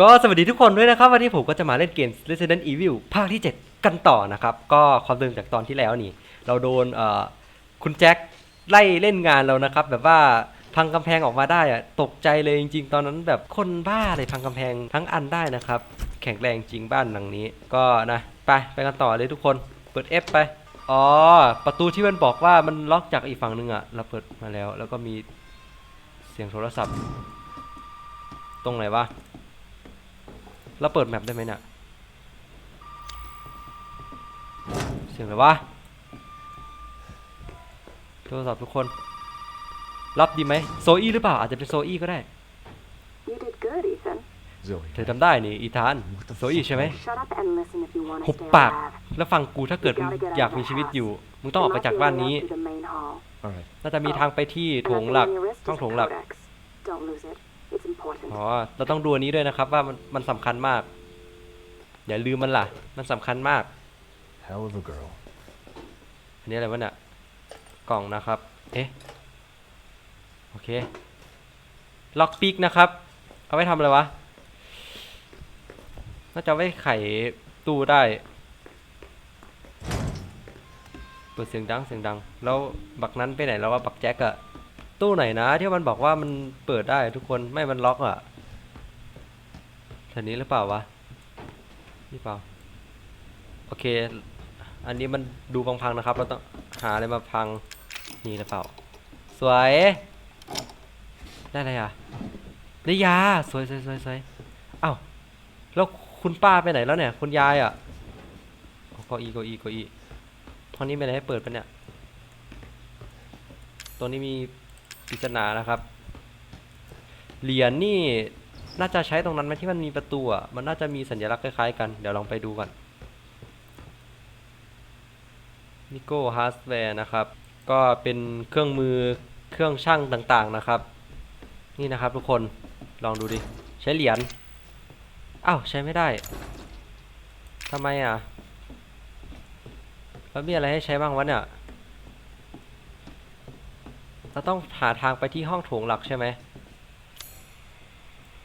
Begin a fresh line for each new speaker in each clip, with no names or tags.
ก็สวัสดีทุกคนด้วยนะครับ วันนี้ผมก็จะมาเล่นเกม Resident Evil ภาคที่ 7 กันต่อนะครับ ก็ความเดิมจากตอนที่แล้วนี่ เราโดนคุณแจ็คไล่เล่นงานเรานะครับ แบบว่าพังกำแพงออกมาได้อะตกใจเลยจริง ๆ ตอนนั้นแบบคนบ้าเลยพังกำแพงทั้งอันได้นะครับ แข็งแรงจริงบ้านหลังนี้ ก็นะไปไปกันต่อเลยทุกคนเปิด F ไปอ๋อประตูที่มันบอกว่ามันล็อกจากอีกฝั่งหนึงอะเราเปิดมาแล้ว แล้วก็มีเสียงโทรศัพท์ ตรงไหนวะ เราเปิดแมปได้ไหมเนี่ยเสียงอะไรวะโทรศัพท์ทุกคน รับดีไหมโซอี้หรือเปล่า อาจจะเป็นโซอี้ก็ได้
You did good, Ethan.
Zoe.
เธอทำได้นี่อีธานโซอี้ใช่ไหม
Shut up and listen if you want
หุ
to
บ
stay
ปาก
alive.
แล้วฟังกูถ้าเกิดมึงอยากมีชีวิตอยู่ มึงต้องออกไปจากบ้านนี้
There might be a way out through the main hall.
All right.
น่าจะมีทางไปที่
And
โถ
I
ง
think
หลัก
on your wrist
ห้อง
is
โถ
a
งหลัก
codex. Don't lose it. It's important.
อ๋อ เราต้องดูอันนี้ด้วยนะครับว่ามันมันสำคัญมาก อย่าลืมมันล่ะ มันสำคัญมาก
Hell of a girl.
อันนี้อะไรวะเนี่ย กล่องนะครับ เอ๊ะ โอเค ล็อกปิกนะครับ เอาไว้ทำอะไรวะ น่าจะเอาไว้ไขตู้ได้ เปิดเสียงดังเสียงดัง แล้วบักนั้นไปไหนแล้วว่าบักแจ็คอะ ตู้ไหนนะที่มันบอกว่ามันเปิดได้ทุกคนไม่มันล็อกอะแถวนี้หรือเปล่าวะนี่เปล่าโอเค อันนี้มันดูพังๆนะครับ เราต้องหาอะไรมาพังนี่หรือเปล่า สวย ได้อะไรอะได้ยาสวยสวยสวยสวยเอ้าแล้วคุณป้าไปไหนแล้วเนี่ยคุณยายอะโก้าอี้เก้าอี้เก้าอี้ห้องนี้ไม่ได้ให้เปิดปะเนี่ยตรงนี้มี ปริศนานะครับ เหรียญนี่น่าจะใช้ตรงนั้นไหมที่มันมีประตูอะ มันน่าจะมีสัญลักษณ์คล้ายๆกัน เดี๋ยวลองไปดูกันนิโก้ฮาร์ดแวร์นะครับ ก็เป็นเครื่องมือเครื่องช่างต่างๆนะครับ นี่นะครับทุกคน ลองดูดิ ใช้เหรียญ อ้าวใช้ไม่ได้ ทำไมอะ แล้วมีอะไรให้ใช้บ้างวะเนี่ย เราต้องหาทางไปที่ห้องโถงหลักใช่ไหม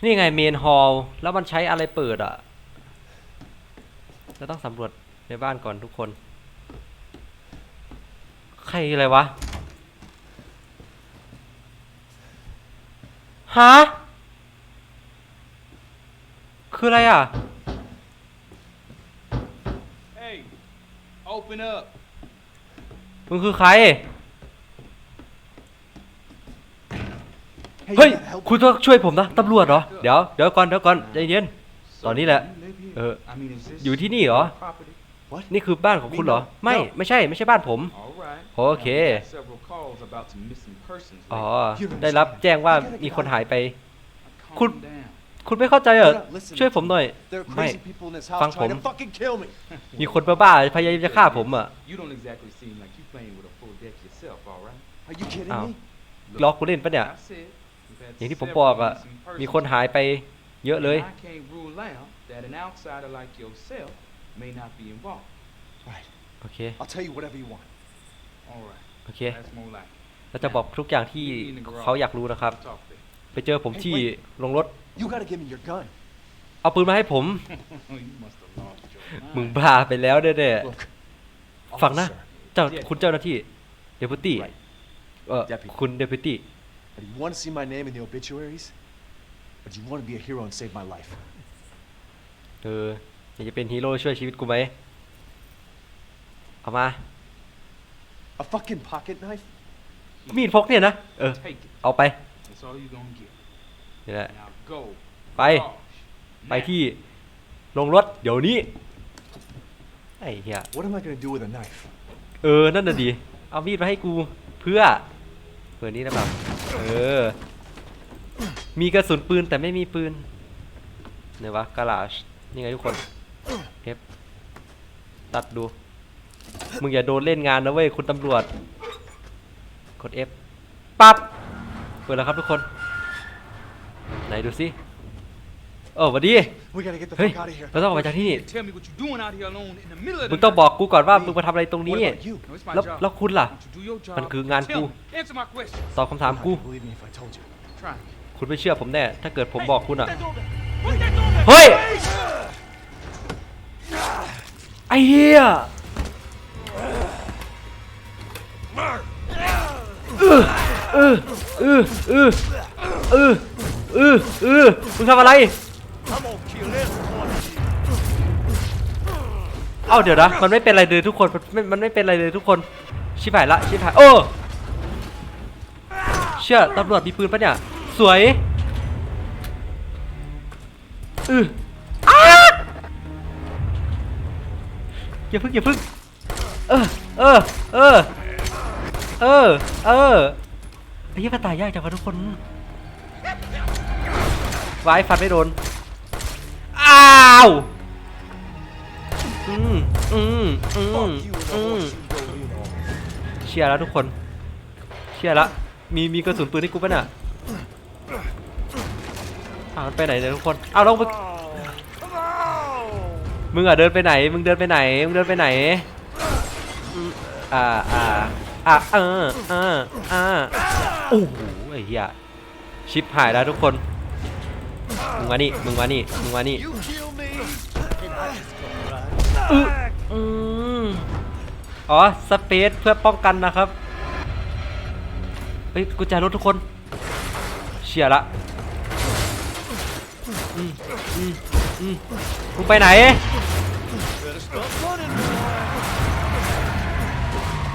นี่ไงเมนฮอลแล้วมันใช้อะไรเปิดอะ เราต้องสำรวจในบ้านก่อนทุกคน ใครอะไรวะ ฮะ คืออะไรอะ
Hey, open up.
มึงคือใคร เฮ้ย คุณต้องช่วยผมนะ ตำรวจเหรอ เดี๋ยว เดี๋ยวก่อน เดี๋ยวก่อน ใจเย็น
So,
Tao đi lẹ.
you live here?
Ờ,
I mean, is this
อยู่ที่นี่เหรอ
your property?
นี่คือบ้านของคุณเหรอ ไม่ ไม่ใช่ ไม่ใช่บ้านผม
All right.
Ờ, Ok.
Now, we got several calls about some missing persons
อ๋อ
lately.
ได้รับแจ้งว่ามีคนหายไป
Calm
Kun-
down.
คุณไม่เข้าใจเหรอ
No, no, listen.
ช่วยผมหน่อย
There are
ไม่
crazy people in this house
Phang
trying
Phụng.
to fucking kill me.
มีคนบ้าๆพยายามจะฆ่าผมอะ
You don't exactly seem like you playing with a full deck yourself, all right?
Are you kidding
Ow.
me?
ล้อกูเล่นปะเนี่ย อย่างที่ผม
several
บอกอะ
missing
มี
persons.
คนหายไปเยอะเลย
And I can't rule out that an outsider like yourself may not be involved.
Right.
โอเค
I'll tell you whatever you want.
All right.
โอเค
That's more like it.
เราจะบอกทุกอย่างที่เขาอยากรู้นะครับ
Talk there.
ไปเจอผมที่ลงรถ
You gotta give me your gun.
เอาปืนมาให้ผม
you must have lost your
มึง
mind.
บ้าไปแล้วแน่
Look.
ๆฟังนะ
officer,
เจ้าคุณเจ้าหน้าที่เดป u ตี้
Right.
เออ
Deputy.
คุณเดป u ตี้
Do you want to see my name in the obituaries? Or do you want to be a hero and save my life?
เอออยากจะเป็นฮีโร่ช่วยชีวิตกูไหมเอามา
A fucking pocket knife?
มีดพกเนี่ยนะ เออ
Take it.
เอาไป
That's all you're gonna get.
นี่แหละ
Now go.
ไป
Garage.
ไป
Now.
ที่ลงรถเดี๋ยวนี้ ไอ้เหี้ย
What am I gonna do with a knife?
เออ นั่นน่ะดี เอามีดมาให้กูเพื่อเปิดนี้นะแบบ เออ มีกระสุนปืนแต่ไม่มีปืนเนี่ยวะกลาชนี่ไงทุกคนเอฟตัดดู มึงอย่าโดนเล่นงานนะเว้ยคุณตำรวจ กด F ปั๊บเปิดแล้วครับทุกคน ไหนดูสิ เออหวัสดี
We gotta get the
เฮ้ย
fuck out of here.
เราต้องออกไปจากที่นี่
You Tell me what you're doing out here alone in the middle of
มึ
the
งต้อง
night.
บอกกูก่อนว่ามึงมาทำอะไรตรงนี้
What about you?
No, it's my
แล้ว
job.
แล้วคุณล่ะ
Why don't you do your job?
มันคืองาน
Tell
กู
me. Answer my question.
ตอบคำถาม
You're not
กู
gonna believe me if I told you.
Try.
คุณไม่เชื่อผมแน่ ถ้าเกิดผมบอกคุณอะ
Put that door back. Put that door back.
เฮ้ย ไอ้เหี้ยเออเออเออเออเออเออเออมึงทำอะไร เอ้าเดี๋ยวนะมันไม่เป็นไรเลยทุกคนมันไม่มันไม่เป็นไรเลยทุกคนชิบหายละชิบหายโอ้เชื่อตำรวจมีปืนปะเนี่ยสวยอือออย่าพึ่งอย่าพึ่งเออเออเออเออเออไอ้ยี่ตายยากจังวะทุกคนไวายฟันไม่โดนอ้าว อืมอืมอืมอืมเชียร์แล้วทุกคน เชียร์แล้วมีมีกระสุนปืนให้กูปะน่ะอ้าวไปไหนเนี่ยทุกคนอ้าวลงไปมึงอะเดินไปไหน มึงเดินไปไหน มึงเดินไปไหน อ่าอ่าอ่าเออเอออ่าโอ้โหไอ้เหี้ยชิปหายแล้วทุกคน มึงมานี่ มึงมานี่ มึงมานี่ อืออืมอ๋อ สเปซเพื่อป้องกันนะครับ เฮ้ยกุญแจรถทุกคนเชียรละอืมอืมอืมมึงไปไหน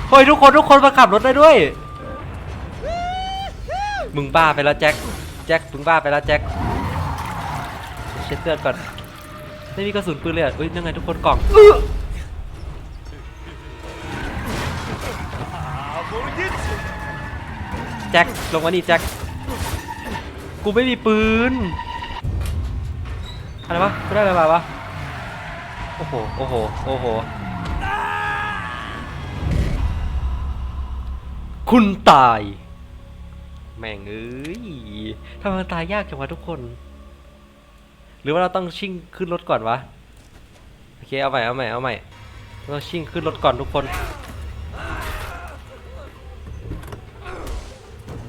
เฮ้ยทุกคนทุกคนมาขับรถได้ด้วย มึงบ้าไปแล้วแจ็ค แจ็ค มึงบ้าไปแล้วแจ็ค เช็ดเลือดก่อน ไม่มีกระสุนปืนเลยอะเฮ้ยยังไงทุกคนกล่องอื้อ
I'm gonna get you.
แจ็คลงมานี่แจ็คกูไม่มีปืนอะไรวะกูได้อะไรมาวะโอ้โหโอ้โหโอ้โหคุณตาย แม่งเอ้ยทำไมมันตายยากจังวะทุกคนห รือว่าเราต้องชิ่งขึ้นรถก่อนวะโอเคเอาใหม่เอาใหม่เอาใหม่เราต้องชิ่งขึ้นรถก่อนทุกคน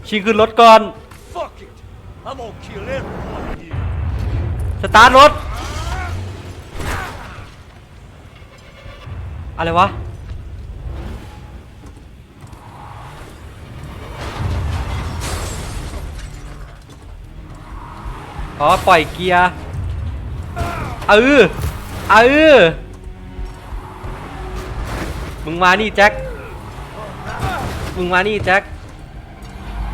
ชิ่งขึ้นรถก่อนสตาร์ทรถอะไรวะอ๋อปล่อยเกียร์ เออเออมึงมานี่แจ็ค มึงมานี่แจ็ค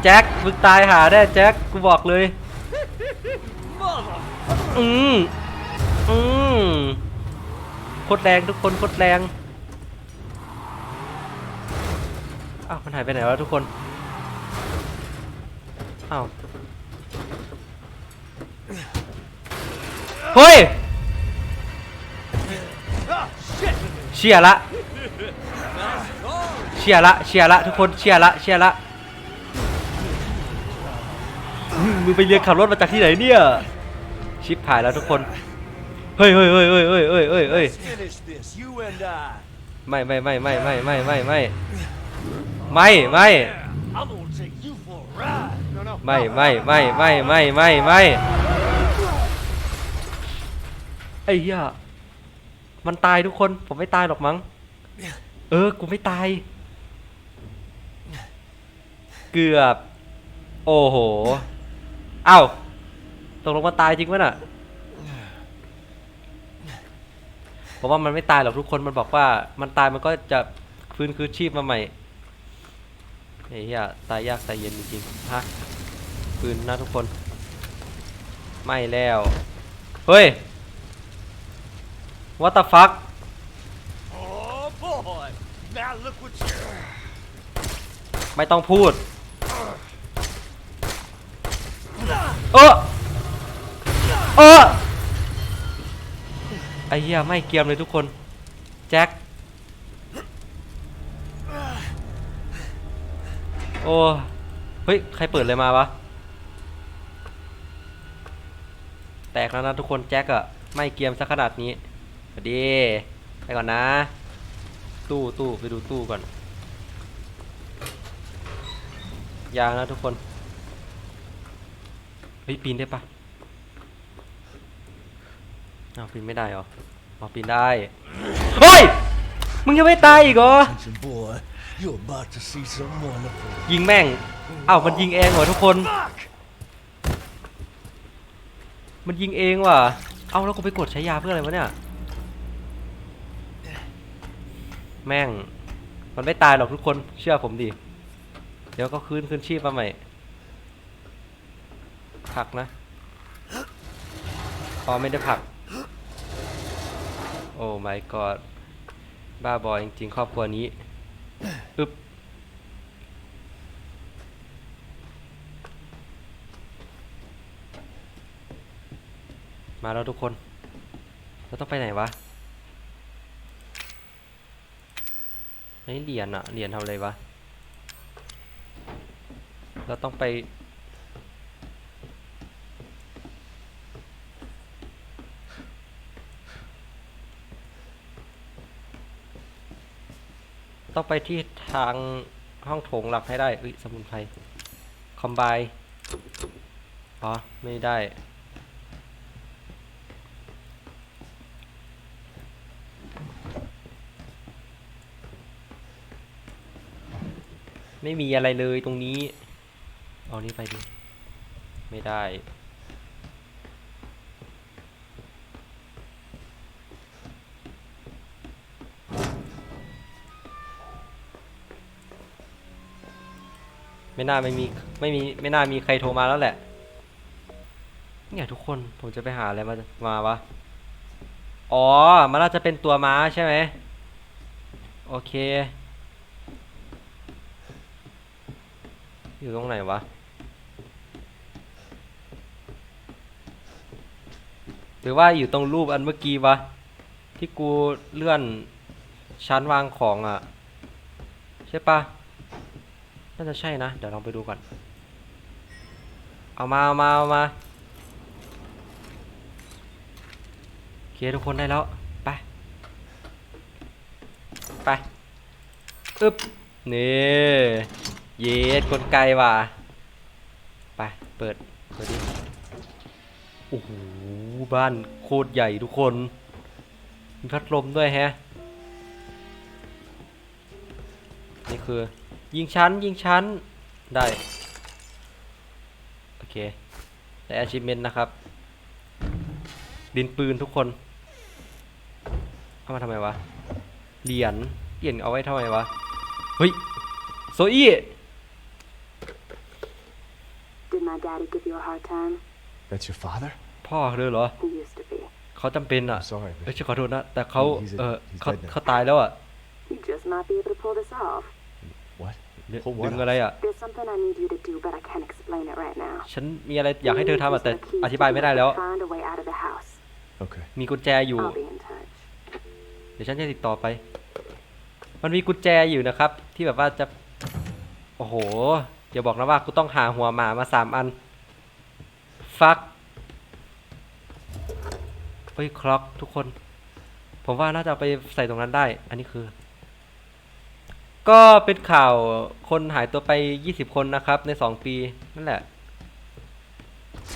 แจ็ค มึงตายหาได้แจ็ค กูบอกเลย อืมอืมโคตรแรงทุกคนโคตรแรงอ้าวมันหายไปไหนวะทุกคน อ้าว เฮ้ย เชียร์ละเชียร์ละเชียร์ละทุกคนเชียร์ละเชียร์ละมมึงไปเรียนขับรถมาจากที่ไหนเนี่ย ชิปหายแล้วทุกคน เฮ้ยเฮ้ยเฮ้ยเฮ้ยเฮ้ยเฮ้ยเฮ้ยเฮ้ยไม่ไม่ไม่ไม่ไม่ไม่ไม่ไม่ไม่ไม่ไม่ไม่ไม่ไม่ไม่ไม่ไม่ไอ้เหี้ย มันตายทุกคน ผมไม่ตายหรอกมั้ง เออ กูไม่ตาย เกือบ โอ้โห เอ้าตกลงมันตายจริงปะน่ะผมว่ามันไม่ตายหรอกทุกคน มันบอกว่า มันตายมันก็จะฟื้นคืนชีพมาใหม่เหี้ยตายยากตายเย็นจริงๆ ฮะปืนนะทุกคน ไม่แล้ว เฮ้ย what the fuck
Oh boy. Now look what you.
ไม่ต้องพูดเออเออไอ้เหี้ยไม่เกรียมเลยทุกคน แจ็ค โอ้ เฮ้ย ใครเปิดเลยมาวะ แตกแล้วนะทุกคนแจ็คอะไม่เกรียมสักขนาดนี้ สวัสดี ไปก่อนนะ ตู้ตู้ไปดูตู้ก่อน ยางนะทุกคน เฮ้ย ปีนได้ปะอ้าวปีนไม่ได้เหรออ๋อปีนได้ เฮ้ย มึงยังไม่ตายอีกเหรอ
Attention, boy. You're about to see some wonderful.
ยิงแม่ง เอ้ามันยิงเองเหรอทุกคน มันยิงเองว่ะ เอ้าแล้วกูไปกดใช้ยาเพื่ออะไรวะเนี่ย แม่ง มันไม่ตายหรอกทุกคนเชื่อผมดิ เดี๋ยวก็คืนคืนชีพมาใหม่ผักนะอ๋อไม่ได้ผัก โอ้ my god บ้าบอจริงๆ ครอบครัวนี้อึบมาแล้วทุกคน เราต้องไปไหนวะ ไอ้เหรียญอะเหรียญทำอะไรวะ เราต้องไปต้องไปที่ทางห้องโถงหลักให้ได้เอ้ยสมุนไพร คอมไบอ๋อ ไม่ได้ ไม่มีอะไรเลยตรงนี้ เอานี้ไปดิ ไม่ได้ ไม่น่าไม่มีไม่มีไม่น่ามีใครโทรมาแล้วแหละ เนี่ยทุกคนผมจะไปหาอะไรมามาวะ อ๋อ มันน่าจะเป็นตัวม้าใช่ไหม โอเค อยู่ตรงไหนวะหรือว่าอยู่ตรงรูปอันเมื่อกี้วะ ที่กูเลื่อนชั้นวางของอะ่ะ ใช่ปะน่าจะใช่นะ เดี๋ยวลองไปดูก่อน เอามาเอามาเอามาโอเคทุกคนได้แล้ว ไป ไป อึบนี่ เย็ดกลไกว่ะ ไป เปิด เปิดดิ โอ้โห บ้านโคตรใหญ่ทุกคน มีพัดลมด้วยแฮะ นี่คือ ยิงชั้น ยิงชั้น ได้ โอเค ได้ achievement นะครับ ดินปืนทุกคน เอามาทำไมวะ เหรียญ เหรียญเอาไว้ทำไมวะ เฮ้ยโซอี้
my daddy give you a hard time?
That's your father?
พ่อเลยเหรอ
He used to be.
เขาจำเป็นอะ
I'm sorry,
เอ้ย
but
ฉันขอโทษนะ แต่เขา
He's a-
เออ
he's
เขา
dead now.
เขาตายแล้วอะ
You just might be able to pull this off.
what?
ดึ
Pull
ดึ
what
ง
off?
อะไรอะ
There's something I need you to do, but I can't explain it right now.
ฉันมีอะไรอยากให้เธอทำอะ แต่
You need to use the
อ
key
ธิบายไม่ได้แล้ว
to Find a way out of the house.
Okay.
มีกุญแจอยู่
I'll be in touch.
เดี๋ยวฉันจะติดต่อไป มันมีกุญแจอยู่นะครับ ที่แบบว่าจะ โอ้โห อย่าบอกนะว่ากูต้องหาหัวหมามาสามอัน ฟักเฮ้ยคล็อกทุกคน ผมว่าน่าจะไปใส่ตรงนั้นได้ อันนี้คือ ก็เป็นข่าวคนหายตัวไป 20 คนนะครับ ใน 2 ปีนั่นแหละ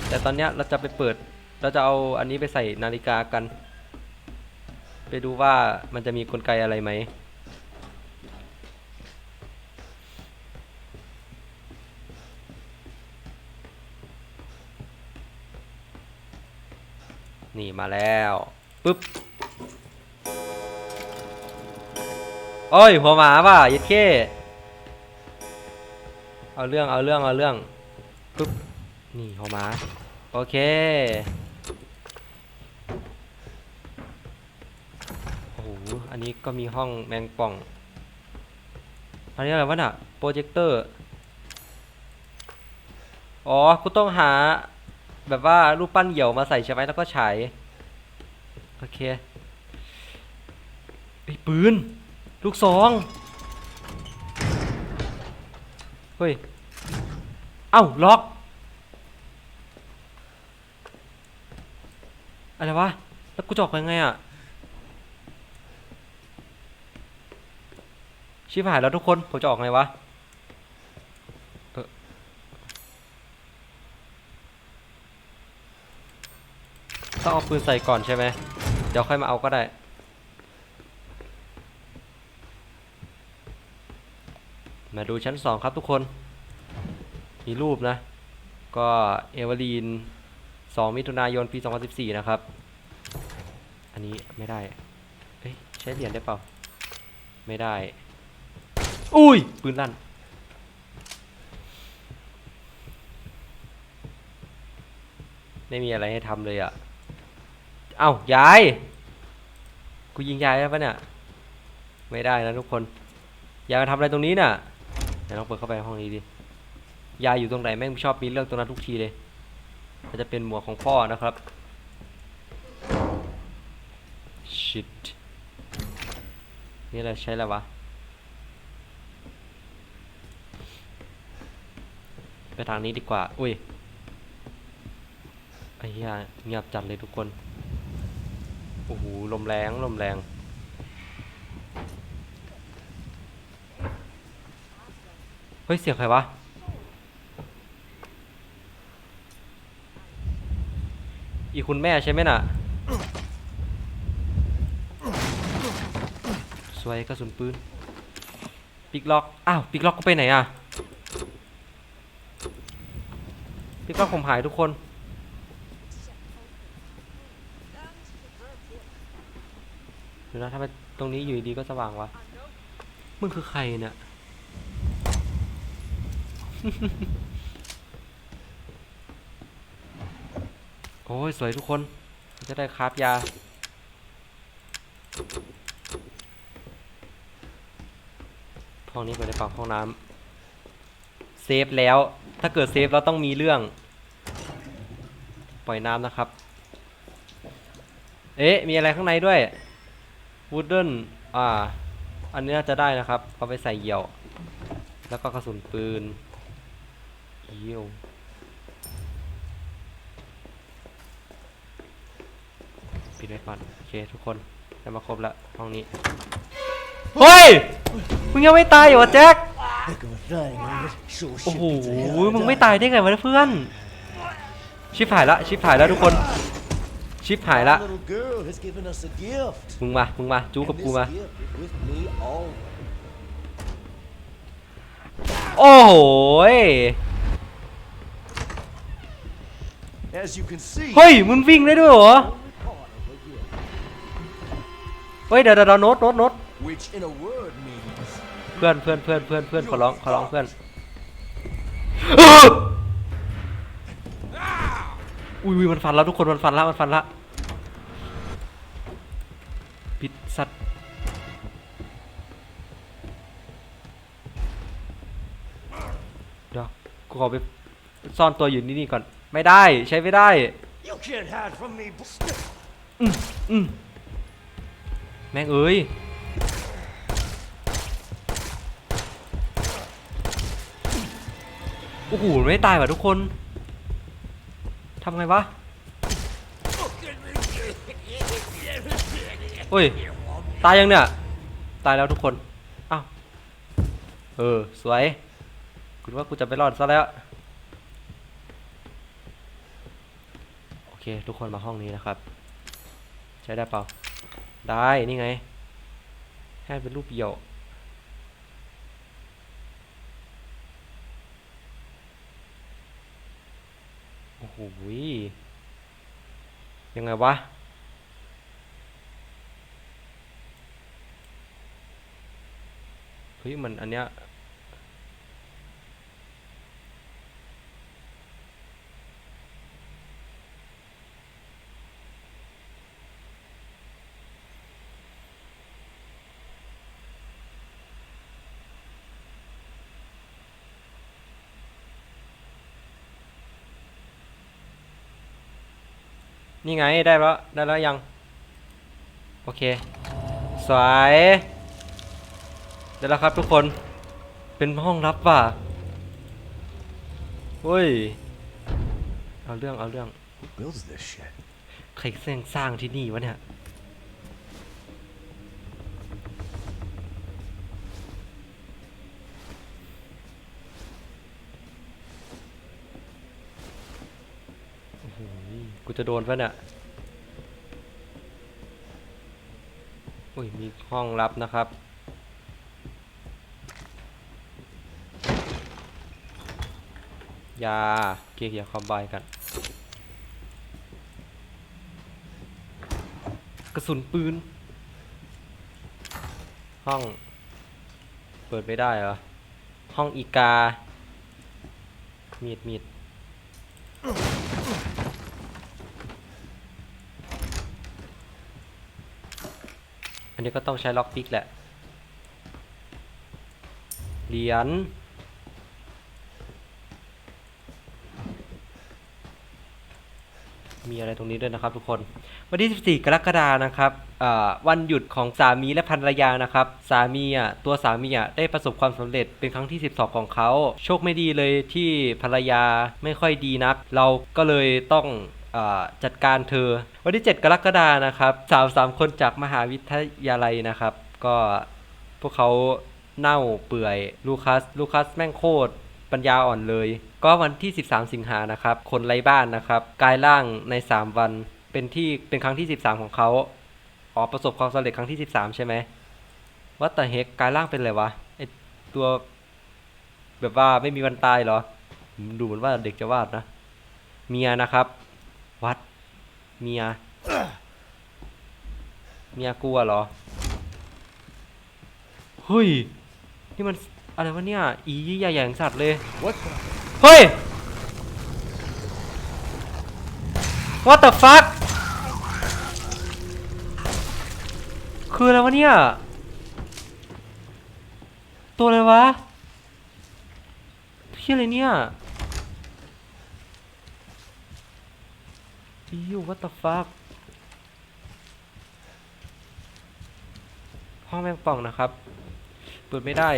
แต่ตอนเนี้ยเราจะไปเปิด เราจะเอาอันนี้ไปใส่นาฬิกากัน ไปดูว่ามันจะมีกลไกอะไรไหม นี่มาแล้วปึ๊บโอ้ยหัวหมาป่ะยัดเข้เอาเรื่องเอาเรื่องเอาเรื่องปึ๊บนี่หัวหมาโอเคโอ้โหอันนี้ก็มีห้องแมงป่องอันนี้อะไรวะน่ะโปรเจคเตอร์อ๋อกูต้องหา แบบว่ารูปปั้นเหี่ยวมาใส่ใช่ไหมแล้วก็ฉายโอเคไอ้ปืน ลูกซอง เฮ้ย เอ้า ล็อก อะไรวะ แล้วกูจออกยังไงอะ ชิบหายแล้วทุกคน ผมจะออกไงวะ เออ ต้องเอาปืนใส่ก่อนใช่ไหมเดี๋ยวค่อยมาเอาก็ได้ มาดูชั้นสองครับทุกคน มีรูปนะ ก็เอเวอรีน 2 มิถุนายนปี 2014 นะครับ อันนี้ไม่ได้ เอ้ยใช้เหรียญได้เปล่า ไม่ได้ อุ้ย ปืนลั่นไม่มีอะไรให้ทำเลยอะ่ะ เอ้ายาย กูยิงยายได้ปะเนี่ย ไม่ได้นะทุกคน ยายมาทำอะไรตรงนี้น่ะเดี๋ยวลองเปิดเข้าไปห้องนี้ดิ ยายอยู่ตรงไหนแม่งชอบมีเรื่องตรงนั้นทุกทีเลยก็จะเป็นหมวกของพ่อนะครับ shit นี่อะไรใช้แล้ววะ ไปทางนี้ดีกว่า อุ้ยไอ้เหี้ยเงียบจัดเลยทุกคน โอ้โหลมแรงลมแรงเฮ้ยเสียงใครวะอีคุณแม่ใช่ไหมน่ะ สวยกระสุนปืน ปิกล็อก อ้าว ปิกล็อกก็ไปไหนอะ ปิกล็อกผมหายทุกคน เดี๋ยวนะทำไมตรงนี้อยู่ดีก็สว่างวะ มึงคือใครเนี่ย โอ้ย สวยทุกคน จะได้คราฟยา ห้องนี้ไปในฝั่งห้องน้ำ เซฟแล้ว ถ้าเกิดเซฟเราต้องมีเรื่อง ปล่อยน้ำนะครับ เอ๊ะ มีอะไรข้างในด้วย wooden อ่า อันนี้น่าจะได้นะครับ เอาไปใส่เหยี่ยว แล้วก็กระสุนปืนเยี่ยวปิดไว้ก่อนโอเคทุกคนได้มาครบล้วห้องนี้ เฮ้ย มึงยังไม่ตายเหรอแจ็ค โอ้โห มึงไม่ตายได้ไงวะเพื่อน ชิบหายละ ชิบหายแล้วทุกคน ชิบหายละ
Our little girl has given us a gift.
มึงมา มึงมา จูกับ
And
กู
this
มา
gift is with me always.
โอ้โหย
As you can see,
เฮ้ย มึงวิ่งได้ด้วยเหรอ เฮ้ย เดี๋ยวเดี๋ยวโน้ตโน้ตโน้ต
Which in a word means
เพื่อนเพื่อนเพื่อนเพื่อนเพื่อนขอร้องขอร้องเพื่อน อุ้ยอุ้ยมันฟันแล้วทุกคนมันฟันแล้วมันฟันละปิดสัตว์เดี๋ยวกูขอไปซ่อนตัวอยู่นี่นี่ก่อน ไม่ได้ใช้ไม่ได้
you can't hide from me. b-
อืมแม่งเอ้ยโอ้โหไม่ตายว่ะทุกคน ทำไงวะเฮ้ย ตายยังเนี่ย ตายแล้วทุกคน อ้าว เออ สวย คุณว่ากูจะไปรอดซะแล้ว โอเค ทุกคนมาห้องนี้นะครับ ใช้ได้เปล่า ได้ นี่ไงแค่เป็นรูปเหี่ยว โอ้โหยยังไงวะ เฮ้ย มันอันเนี้ย นี่ไงได้แล้วได้แล้วยัง โอเค สวยได้แล้วครับทุกคน เป็นห้องรับว่ะเฮ้ย เอาเรื่องเอาเรื่อง
who builds this shit?
ใครสร้างสร้างที่นี่วะเนี่ย จะโดนปะเนี่ยอุ้ยมีห้องลับนะครับ ยาเกียร์ยาคอมไบกัน กระสุนปืน ห้อง เปิดไม่ได้เหรอ ห้องอีกา มีดมีด อันนี้ก็ต้องใช้ล็อกปิกแหละ เหรียญ มีอะไรตรงนี้ด้วยนะครับทุกคน วันที่ 14 กรกฎานะครับวันหยุดของสามีและภรรยานะครับ สามีอะตัวสามีอะได้ประสบความสำเร็จเป็นครั้งที่ 12 ของเขา โชคไม่ดีเลยที่ภรรยาไม่ค่อยดีนัก เราก็เลยต้อง จัดการเธอ วันที่ 7 กรกฎานะครับสาวสามคนจากมหาวิทยาลัยนะครับ ก็พวกเขาเน่าเปื่อยลูคัสลูคัสแม่งโคตรปัญญาอ่อนเลย ก็วันที่ 13 สิงหานะครับ คนไร้บ้านนะครับกลายร่างใน 3 วันเป็นที่เป็นครั้งที่ 13 ของเขาอ๋อประสบความสำเร็จครั้งที่ 13 ใช่ไหมวัตแต่เฮกกลายร่างเป็นอะไรวะไอตัว แบบว่าไม่มีวันตายเหรอ ดูเหมือนว่าเด็กจะวาดนะ เมียนะครับ วัด เมีย เมียกลัวเหรอ เฮ้ย นี่มันอะไรวะเนี่ย อีใหญ่อย่างสัตว์เลย เฮ้ย What the fuck คืออะไรวะเนี่ย ตัวอะไรวะพี่อะไรเนี่ย ยู what the fuck ห้องแมงป่องนะครับ เปิดไม่ได้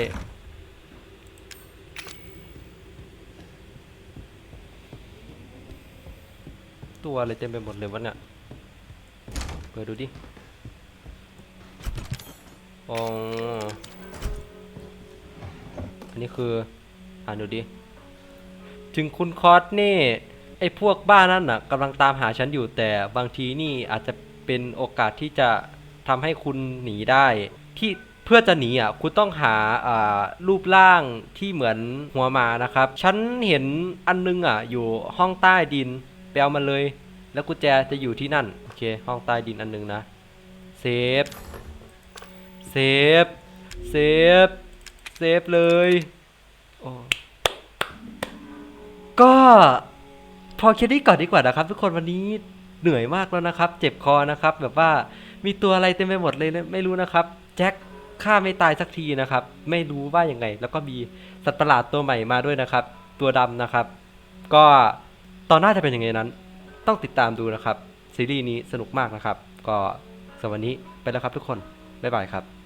ตัวอะไรเต็มไปหมดเลยวะเนี่ย เปิดดูดิอ๋ออันนี้คือ อ่านดูดิ ถึงคุณคอสนี่ ไอ้พวกบ้านั่นน่ะกำลังตามหาฉันอยู่แต่บางทีนี่อาจจะเป็นโอกาสที่จะทำให้คุณหนีได้ ที่เพื่อจะหนีอะคุณต้องหาอ่ารูปร่างที่เหมือนหัวหมานะครับ ฉันเห็นอันนึงอะอยู่ห้องใต้ดินไปเอามันเลย แล้วกุญแจจะอยู่ที่นั่นโอเค ห้องใต้ดินอันนึงนะเซฟเซฟเซฟเซฟเลยโอ้ก็ พอแค่นี้ก่อนดีกว่านะครับ ทุกคนวันนี้เหนื่อยมากแล้วนะครับ เจ็บคอนะครับ แบบว่ามีตัวอะไรเต็มไปหมดเลยนะไม่รู้นะครับ แจ็คฆ่าไม่ตายสักทีนะครับ ไม่รู้ว่ายังไง แล้วก็มีสัตว์ประหลาดตัวใหม่มาด้วยนะครับ ตัวดำนะครับ ก็ตอนหน้าจะเป็นยังไงนั้น ต้องติดตามดูนะครับ ซีรีส์นี้สนุกมากนะครับ ก็สำหรับวันนี้ไปแล้วครับทุกคนบ๊ายบายครับ